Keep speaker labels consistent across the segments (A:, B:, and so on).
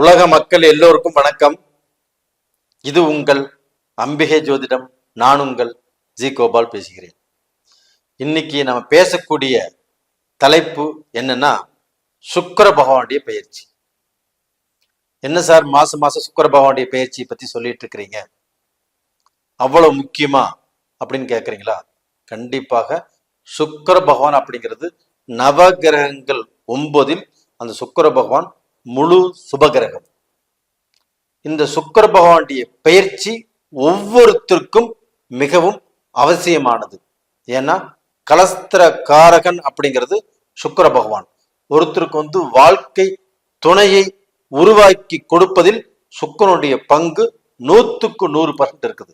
A: உலக மக்கள் எல்லோருக்கும் வணக்கம். இது உங்கள் அம்பிகை ஜோதிடம் நான் உங்கள் ஜி கோபால் பேசுகிறேன். இன்னைக்கு நம்ம பேசக்கூடிய தலைப்பு என்னன்னா சுக்கர பகவானுடைய பயிற்சி என்ன சார் மாசம் மாசம் சுக்கிர பகவானுடைய பயிற்சியை பத்தி சொல்லிட்டு இருக்கிறீங்க? அவ்வளவு முக்கியமா அப்படின்னு கேக்குறீங்களா? கண்டிப்பாக சுக்கர பகவான் அப்படிங்கிறது நவகிரகங்கள் ஒன்பதில் அந்த சுக்கிர பகவான் முழு சுபகிரகம். இந்த சுக்கர பகவானுடைய பயிற்சி ஒவ்வொருத்தருக்கும் மிகவும் அவசியமானது. ஏன்னா கலஸ்திர காரகன் அப்படிங்கிறது சுக்கிர பகவான். ஒருத்தருக்கு வந்து வாழ்க்கை துணையை உருவாக்கி கொடுப்பதில் சுக்கரனுடைய பங்கு நூத்துக்கு நூறு பர்சன்ட் இருக்குது.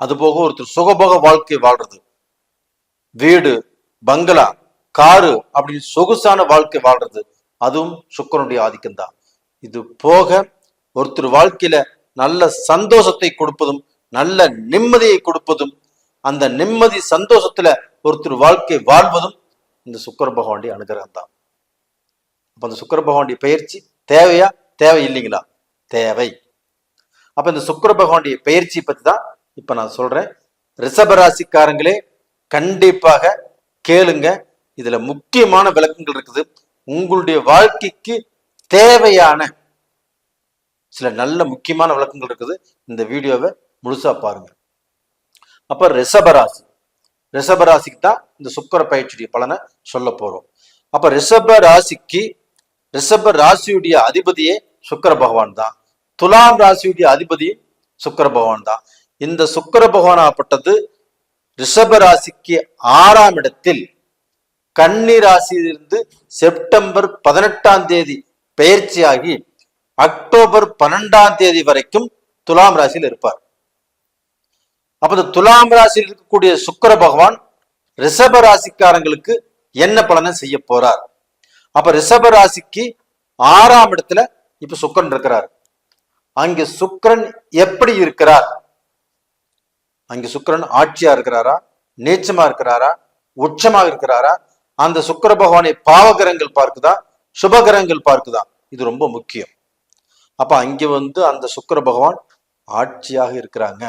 A: அதுபோக ஒருத்தர் சுகபோக வாழ்க்கை வாழ்றது. வீடு பங்களா காரு அப்படின்னு சொகுசான வாழ்க்கை வாழ்றது. அதுவும் சுக்கரனுடைய ஆதிக்கம் தான். இது போக ஒருத்தர் வாழ்க்கையில நல்ல சந்தோஷத்தை கொடுப்பதும் நல்ல நிம்மதியை கொடுப்பதும் அந்த நிம்மதி சந்தோஷத்துல ஒருத்தர் வாழ்க்கை வாழ்வதும் இந்த சுக்கர பகவானுடைய அனுகிரகம் தான். அப்ப அந்த சுக்கர பகவானுடைய பயிற்சி தேவையா? தேவை இல்லைங்களா? தேவை. அப்ப இந்த சுக்கர பகவானுடைய பயிற்சி பத்தி தான் இப்ப நான் சொல்றேன். ரிஷபராசிக்காரங்களே கண்டிப்பாக கேளுங்க. இதுல முக்கியமான விளக்கங்கள் இருக்குது. உங்களுடைய வாழ்க்கைக்கு தேவையான சில நல்ல முக்கியமான விளக்கங்கள் இருக்குது. இந்த வீடியோவை முழுசா பாருங்க. அப்ப ரிஷபராசி ரிஷபராசிக்கு தான் இந்த சுக்கர பயிற்சியுடைய பலனை சொல்ல போறோம். அப்ப ரிஷப ராசிக்கு ரிஷப ராசியுடைய அதிபதியே சுக்கர பகவான் தான். துலாம் ராசியுடைய அதிபதியும் சுக்கர பகவான் தான். இந்த சுக்கர பகவான் ஆப்பட்டது ரிஷப ராசிக்கு ஆறாம் இடத்தில் கன்னி ராசியிலிருந்து செப்டம்பர் பதினெட்டாம் தேதி பெயர்ச்சியாகி அக்டோபர் பன்னெண்டாம் தேதி வரைக்கும் துலாம் ராசியில் இருப்பார். அப்ப இந்த துலாம் ராசியில் இருக்கக்கூடிய சுக்கர பகவான் ரிஷப ராசிக்காரங்களுக்கு என்ன பலனை செய்ய போறார்? அப்ப ரிஷப ராசிக்கு ஆறாம் இடத்துல இப்ப சுக்கரன் இருக்கிறார். அங்க சுக்கரன் எப்படி இருக்கிறார்? அங்க சுக்கரன் ஆட்சியா இருக்கிறாரா? நீச்சமா இருக்கிறாரா? உச்சமாக இருக்கிறாரா? அந்த சுக்கர பகவானை பாவகிரகங்கள் பார்க்குதா? சுபகிரகங்கள் பார்க்குதா? இது ரொம்ப முக்கியம். அப்ப அங்க வந்து அந்த சுக்கர பகவான் ஆட்சியாக இருக்கிறாங்க.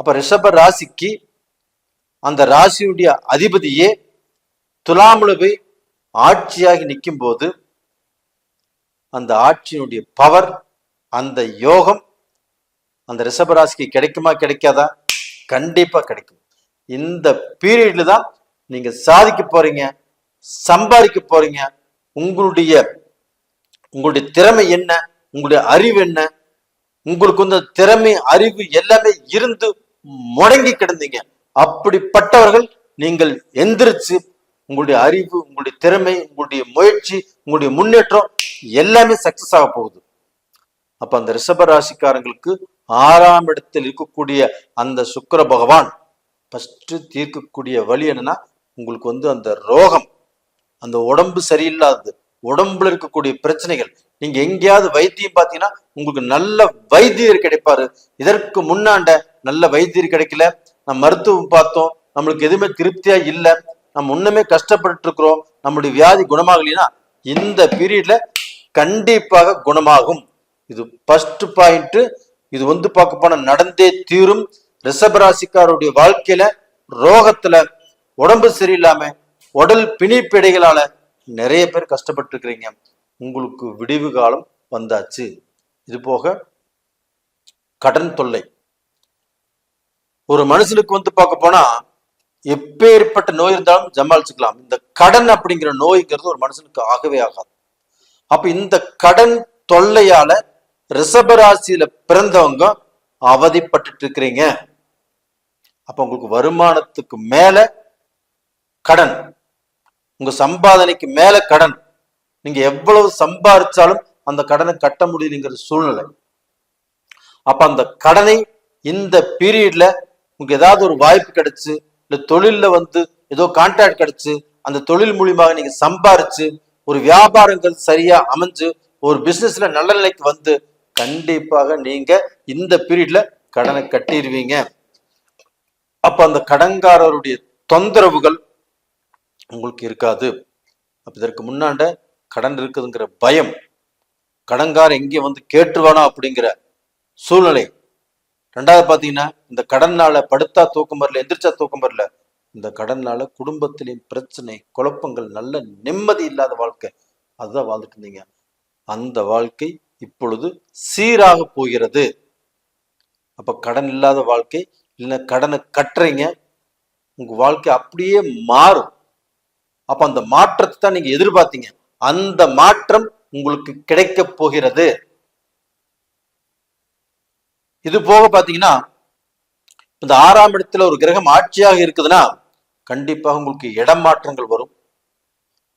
A: அப்ப ரிஷப ராசிக்கு அந்த ராசியுடைய அதிபதியே துலாமுல போய் ஆட்சியாகி நிற்கும் போது அந்த ஆட்சியினுடைய பவர் அந்த யோகம் அந்த ரிஷபராசிக்கு கிடைக்குமா கிடைக்காதா? கண்டிப்பா கிடைக்கும். இந்த பீரியட்ல தான் நீங்க சாதிக்க போறீங்க சம்பாதிக்க போறீங்க உங்களுடைய உங்களுடைய திறமை என்ன உங்களுடைய அறிவு என்ன உங்களுக்கு வந்து திறமை அறிவு எல்லாமே இருந்து முடங்கி கிடந்தீங்க. அப்படிப்பட்டவர்கள் நீங்கள் எந்திரிச்சு உங்களுடைய அறிவு உங்களுடைய திறமை உங்களுடைய முயற்சி உங்களுடைய முன்னேற்றம் எல்லாமே சக்சஸ் ஆக போகுது. அப்ப அந்த ரிஷப ராசிக்காரங்களுக்கு ஆறாம் இடத்தில் இருக்கக்கூடிய அந்த சுக்கர பகவான் ஃபஸ்ட்டு தீர்க்கக்கூடிய வழி என்னன்னா உங்களுக்கு வந்து அந்த ரோகம் அந்த உடம்பு சரியில்லாதது உடம்புல இருக்கக்கூடிய பிரச்சனைகள் நீங்க எங்கேயாவது வைத்தியம் பார்த்தீங்கன்னா உங்களுக்கு நல்ல வைத்தியர் கிடைப்பாரு. இதற்கு முன்னாண்ட நல்ல வைத்தியர் கிடைக்கல. நம்ம மருத்துவம் பார்த்தோம். நம்மளுக்கு எதுவுமே திருப்தியா இல்லை. நம்ம இன்னுமே கஷ்டப்பட்டு இருக்கிறோம் நம்மளுடைய வியாதி குணமாகலைன்னா இந்த பீரியட்ல கண்டிப்பாக குணமாகும். இது ஃபர்ஸ்ட் பாயிண்ட் இது வந்து பார்க்க போனா நடந்தே தீரும். ரிஷபராசிக்காருடைய வாழ்க்கையில ரோகத்துல உடம்பு சரியில்லாம உடல் பிணிப்பிடைகளால நிறைய பேர் கஷ்டப்பட்டு இருக்கிறீங்க உங்களுக்கு விடிவு காலம் வந்தாச்சு. இது போக கடன் தொல்லை. ஒரு மனுஷனுக்கு வந்து பார்க்க போனா எப்பேற்பட்ட நோய் இருந்தாலும் ஜமாளிச்சுக்கலாம் இந்த கடன் அப்படிங்கிற நோய்ங்கிறது ஒரு மனுஷனுக்கு ஆகவே ஆகாது. அப்ப இந்த கடன் தொல்லையால ரிஷபராசியில பிறந்தவங்க அவதிப்பட்டு இருக்கிறீங்க. அப்ப உங்களுக்கு வருமானத்துக்கு மேல கடன். உங்க சம்பாதனைக்கு மேல கடன். நீங்க எவ்வளவு சம்பாதிச்சாலும் அந்த கடனை கட்ட முடியலைங்கிற சூழ்நிலை. அப்ப அந்த கடனை இந்த பீரியட்ல உங்களுக்கு ஏதாவது ஒரு வாய்ப்பு கிடைச்சு இல்ல தொழில்ல வந்து ஏதோ கான்ட்ராக்ட் கிடைச்சு அந்த தொழில் மூலியமாக நீங்க சம்பாரிச்சு ஒரு வியாபாரங்கள் சரியா அமைஞ்சு ஒரு பிசினஸ்ல நல்ல நிலைக்கு வந்து கண்டிப்பாக நீங்க இந்த பீரியட்ல கடனை கட்டிடுவீங்க அப்ப அந்த கடன்காரருடைய தொந்தரவுகள் உங்களுக்கு இருக்காது. அப்ப இதற்கு முன்னாண்ட கடன் இருக்குதுங்கிற பயம் கடன்கார் எங்கே வந்து கேட்டுருவானோ அப்படிங்கிற சூழ்நிலை. ரெண்டாவது பார்த்தீங்கன்னா இந்த கடன்னால படுத்தா தூக்கம் வரல எந்திரிச்சா தூக்கம் வரல இந்த கடன்னால குடும்பத்திலையும் பிரச்சனை குழப்பங்கள் நல்ல நிம்மதி இல்லாத வாழ்க்கை. அதுதான் வாழ்ந்துட்டு இருந்தீங்க. அந்த வாழ்க்கை இப்பொழுது சீராக போகிறது. அப்ப கடன் இல்லாத வாழ்க்கை இல்லைன்னா கடனை கட்டுறீங்க உங்க வாழ்க்கை அப்படியே மாறும். அப்ப அந்த மாற்றத்தை தான் நீங்க எதிர்பார்த்தீங்க. அந்த மாற்றம் உங்களுக்கு கிடைக்க போகிறது. இது போக பாத்தீங்கன்னா இந்த ஆறாம் இடத்துல ஒரு கிரகம் ஆட்சியாக இருக்குதுன்னா கண்டிப்பாக உங்களுக்கு இடம் மாற்றங்கள் வரும்.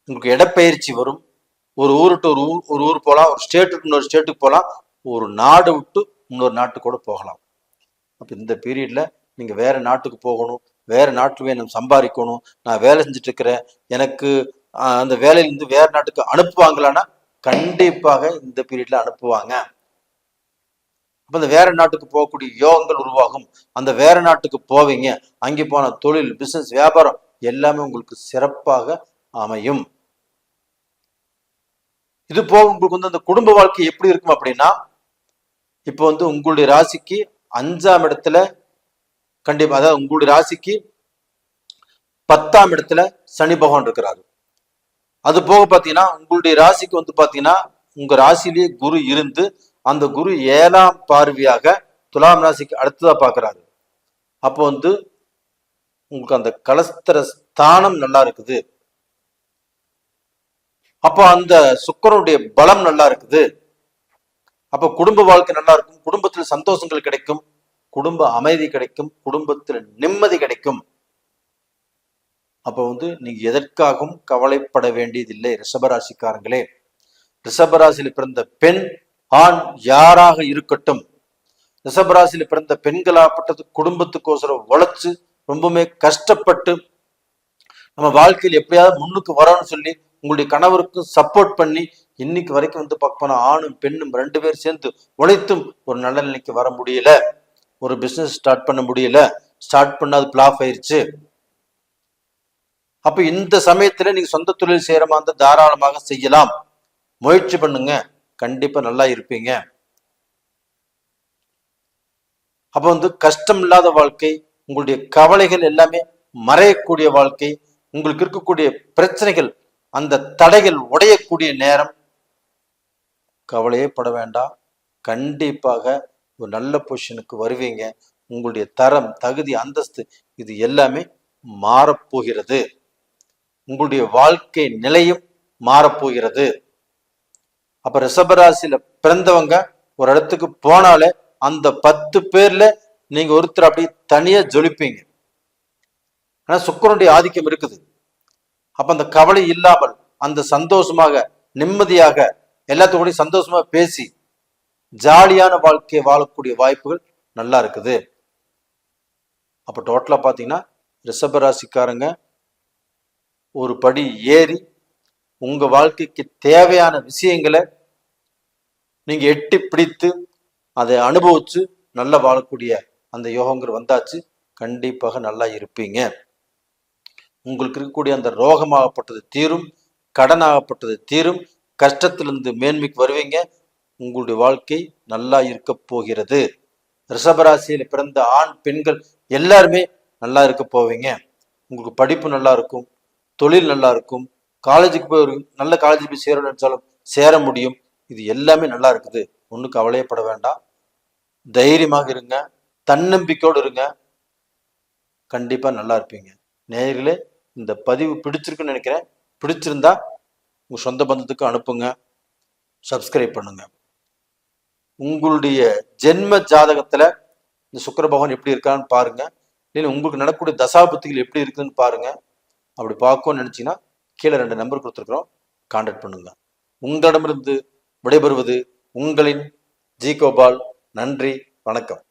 A: உங்களுக்கு இடப்பெயர்ச்சி வரும். ஒரு ஊருட்டு ஒரு ஊர் ஒரு ஊர் போகலாம் ஒரு ஸ்டேட்டுக்கு இன்னொரு ஸ்டேட்டுக்கு போகலாம் ஒரு நாடு விட்டு இன்னொரு நாட்டுக்கு கூட போகலாம். அப்போ இந்த பீரியட்ல நீங்க வேற நாட்டுக்கு போகணும். வேறு நாட்டில் போய் வேணும் சம்பாதிக்கணும். நான் வேலை செஞ்சுட்டு இருக்கிறேன் எனக்கு அந்த வேலையிலேருந்து வேறு நாட்டுக்கு அனுப்புவாங்களான்னா கண்டிப்பாக இந்த பீரியட்ல அனுப்புவாங்க. அப்போ இந்த வேற நாட்டுக்கு போகக்கூடிய யோகங்கள் உருவாகும். அந்த வேற நாட்டுக்கு போவீங்க. அங்கே போன தொழில் பிசினஸ் வியாபாரம் எல்லாமே உங்களுக்கு சிறப்பாக அமையும். இது போக உங்களுக்கு வந்து அந்த குடும்ப வாழ்க்கை எப்படி இருக்கும் அப்படின்னா இப்போ வந்து உங்களுடைய ராசிக்கு அஞ்சாம் இடத்துல கண்டிப்பா. அதாவது உங்களுடைய ராசிக்கு பத்தாம் இடத்துல சனி பகவான் இருக்கிறாரு. அது போக பாத்தீங்கன்னா உங்களுடைய ராசிக்கு வந்து பாத்தீங்கன்னா உங்க ராசியிலேயே குரு இருந்து அந்த குரு ஏழாம் பார்வையாக துலாம் ராசிக்கு அடுத்ததா பார்க்கறாரு அப்போ வந்து உங்களுக்கு அந்த கலஸ்தர ஸ்தானம் நல்லா இருக்குது. அப்போ அந்த சுக்கரனுடைய பலம் நல்லா இருக்குது. அப்போ குடும்ப வாழ்க்கை நல்லா இருக்கும். குடும்பத்தில் சந்தோஷங்கள் கிடைக்கும். குடும்ப அமைதி கிடைக்கும் குடும்பத்தில் நிம்மதி கிடைக்கும். அப்போ வந்து நீங்க எதற்காகவும் கவலைப்பட வேண்டியதில்லை ரிஷபராசிக்காரங்களே. ரிஷபராசியில் பிறந்த பெண் ஆண் யாராக இருக்கட்டும். ரிஷபராசியில் பிறந்த பெண்களாகப்பட்டது குடும்பத்துக்கோசரம் உழைச்சு ரொம்பவுமே கஷ்டப்பட்டு நம்ம வாழ்க்கையில் எப்படியாவது முன்னுக்கு வரோம்னு சொல்லி உங்களுடைய கணவருக்கும் சப்போர்ட் பண்ணி இன்னைக்கு வரைக்கும் வந்து பார்க்க போனா ஆணும் பெண்ணும் ரெண்டு பேர் சேர்ந்து உழைத்தும் ஒரு நல்ல நிலைக்கு வர முடியல. ஒரு பிசினஸ் ஸ்டார்ட் பண்ண முடியல ஸ்டார்ட் பண்ணாது பிளாப் ஆயிருச்சு. அப்ப இந்த சமயத்துல நீங்க சொந்த தொழில் செய்யற மாதிரி இருந்தா தாராளமாக செய்யலாம். முயற்சி பண்ணுங்க. கண்டிப்பா நல்லா இருப்பீங்க. அப்போ வந்து கஷ்டம் இல்லாத வாழ்க்கை உங்களுடைய கவலைகள் எல்லாமே மறையக்கூடிய வாழ்க்கை உங்களுக்கு இருக்கக்கூடிய பிரச்சனைகள் அந்த தடைகள் உடையக்கூடிய நேரம். கவலையே பட வேண்டாம். கண்டிப்பாக ஒரு நல்ல பொசிஷனுக்கு வருவீங்க. உங்களுடைய தரம் தகுதி அந்தஸ்து இது எல்லாமே மாறப்போகிறது. உங்களுடைய வாழ்க்கை நிலையும் மாறப்போகிறது. அப்ப ரிஷபராசியில பிறந்தவங்க ஒரு இடத்துக்கு போனாலே அந்த பத்து பேர்ல நீங்க ஒருத்தர் அப்படியே தனியா ஜொலிப்பீங்க. ஆனா சுக்கரனுடைய ஆதிக்கம் இருக்குது. அப்ப அந்த கவலை இல்லாமல் அந்த சந்தோஷமாக நிம்மதியாக எல்லாத்துக்கூடையும் சந்தோஷமா பேசி ஜாலியான வாழ்க்கையை வாழக்கூடிய வாய்ப்புகள் நல்லா இருக்குது. அப்ப டோட்டலா பாத்தீங்கன்னா ரிஷபராசிக்காரங்க ஒரு படி ஏறி உங்க வாழ்க்கைக்கு தேவையான விஷயங்களை நீங்க எட்டி பிடித்து அதை அனுபவிச்சு நல்லா வாழக்கூடிய அந்த யோகங்கள் வந்தாச்சு. கண்டிப்பாக நல்லா இருப்பீங்க. உங்களுக்கு இருக்கக்கூடிய அந்த ரோகமாகப்பட்டது தீரும் கடனாகப்பட்டது தீரும் கஷ்டத்திலிருந்து மேன்மைக்கு வருவீங்க. உங்களுடைய வாழ்க்கை நல்லா இருக்க போகிறது. ரிஷபராசியில் பிறந்த ஆண் பெண்கள் எல்லாருமே நல்லா இருக்க போவீங்க. உங்களுக்கு படிப்பு நல்லா இருக்கும் தொழில் நல்லா இருக்கும் காலேஜுக்கு போய் ஒரு நல்ல காலேஜுக்கு போய் சேரணும்னு நினைச்சாலும் சேர முடியும். இது எல்லாமே நல்லா இருக்குது. ஒன்றும் கவலையப்பட வேண்டாம். தைரியமாக இருங்க தன்னம்பிக்கையோடு இருங்க. கண்டிப்பாக நல்லா இருப்பீங்க. நேர்களே இந்த பதிவு பிடிச்சிருக்குன்னு நினைக்கிறேன். பிடிச்சிருந்தா உங்கள் சொந்த பந்தத்துக்கு அனுப்புங்க. சப்ஸ்கிரைப் பண்ணுங்கள் உங்களுடைய ஜென்ம ஜாதகத்துல இந்த சுக்கர பகவான் எப்படி இருக்கான்னு பாருங்க. இல்லை உங்களுக்கு நடக்கக்கூடிய தசாபுத்திகள் எப்படி இருக்குதுன்னு பாருங்க. அப்படி பார்க்கணும்னு நினைச்சீங்கன்னா கீழே ரெண்டு நம்பர் கொடுத்துருக்குறோம். கான்டாக்ட் பண்ணுங்க. உங்களிடமிருந்து விடைபெறுவது உங்களின் ஜி கோபால். நன்றி. வணக்கம்.